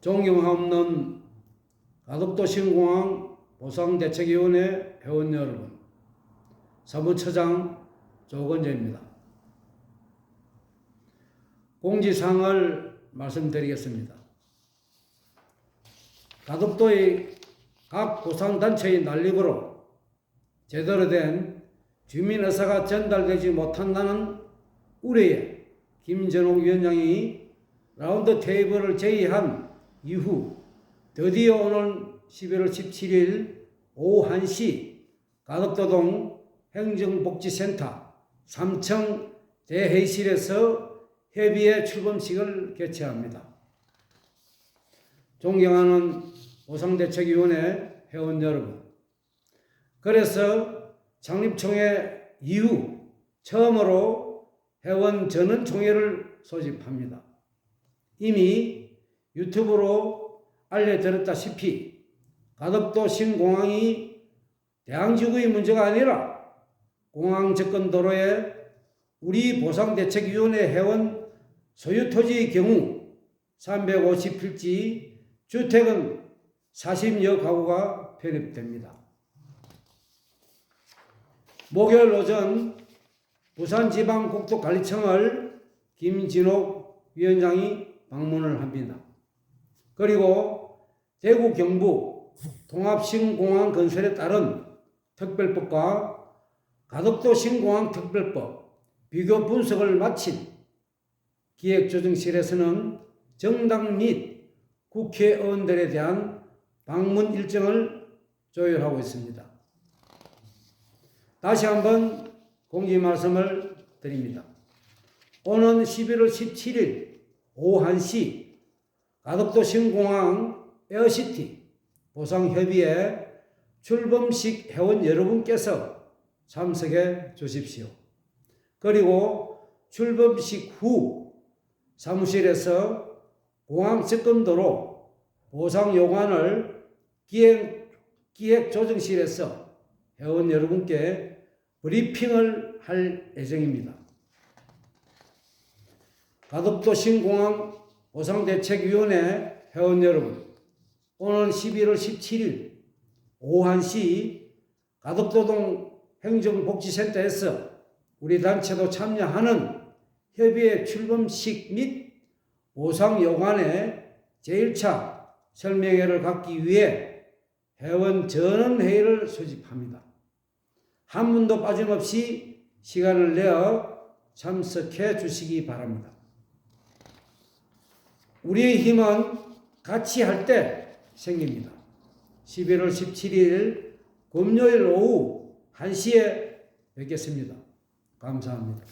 존경하옵는 가덕도 신공항 보상대책위원회 회원 여러분, 사무처장 조건재입니다. 공지사항을 말씀드리겠습니다. 가덕도의 각 보상단체의 난립으로 제대로 된 주민 의사가 전달되지 못한다는 우려에 김전옥 위원장이 라운드 테이블을 제의한 이후 드디어 오늘 11월 17일 오후 1시 가덕도동 행정복지센터 3층 대회의실에서 협의회 출범식을 개최합니다. 존경하는 보상대책위원회 회원 여러분, 그래서 창립총회 이후 처음으로 회원 전원 총회를 소집합니다. 이미 유튜브로 알려드렸다시피 가덕도 신공항이 대항지구의 문제가 아니라 공항 접근 도로에 우리 보상대책위원회 회원 소유 토지의 경우 350필지 주택은 40여 가구가 편입됩니다. 목요일 오전 부산지방국토관리청을 김진옥 위원장이 방문을 합니다. 그리고 대구 경부 통합신공항 건설에 따른 특별법과 가덕도 신공항 특별법 비교 분석을 마친 기획조정실에서는 정당 및 국회의원들에 대한 방문 일정을 조율하고 있습니다. 다시 한번 공지 말씀을 드립니다. 오는 11월 17일 오후 1시 가덕도 신공항 에어시티 보상협의회 출범식 회원 여러분께서 참석해 주십시오. 그리고 출범식 후 사무실에서 공항 접근도로 보상 요관을 기획, 기획조정실에서 회원 여러분께 브리핑을 할 예정입니다. 가덕도 신공항 보상대책위원회 회원 여러분, 오늘 11월 17일 오후 1시 가덕도동 행정복지센터에서 우리 단체도 참여하는 협의회 출범식 및 보상 요관의 제1차 설명회를 갖기 위해 회원 전원 회의를 소집합니다. 한 분도 빠짐없이 시간을 내어 참석해 주시기 바랍니다. 우리의 힘은 같이 할 때 생깁니다. 11월 17일 금요일 오후 1시에 뵙겠습니다. 감사합니다.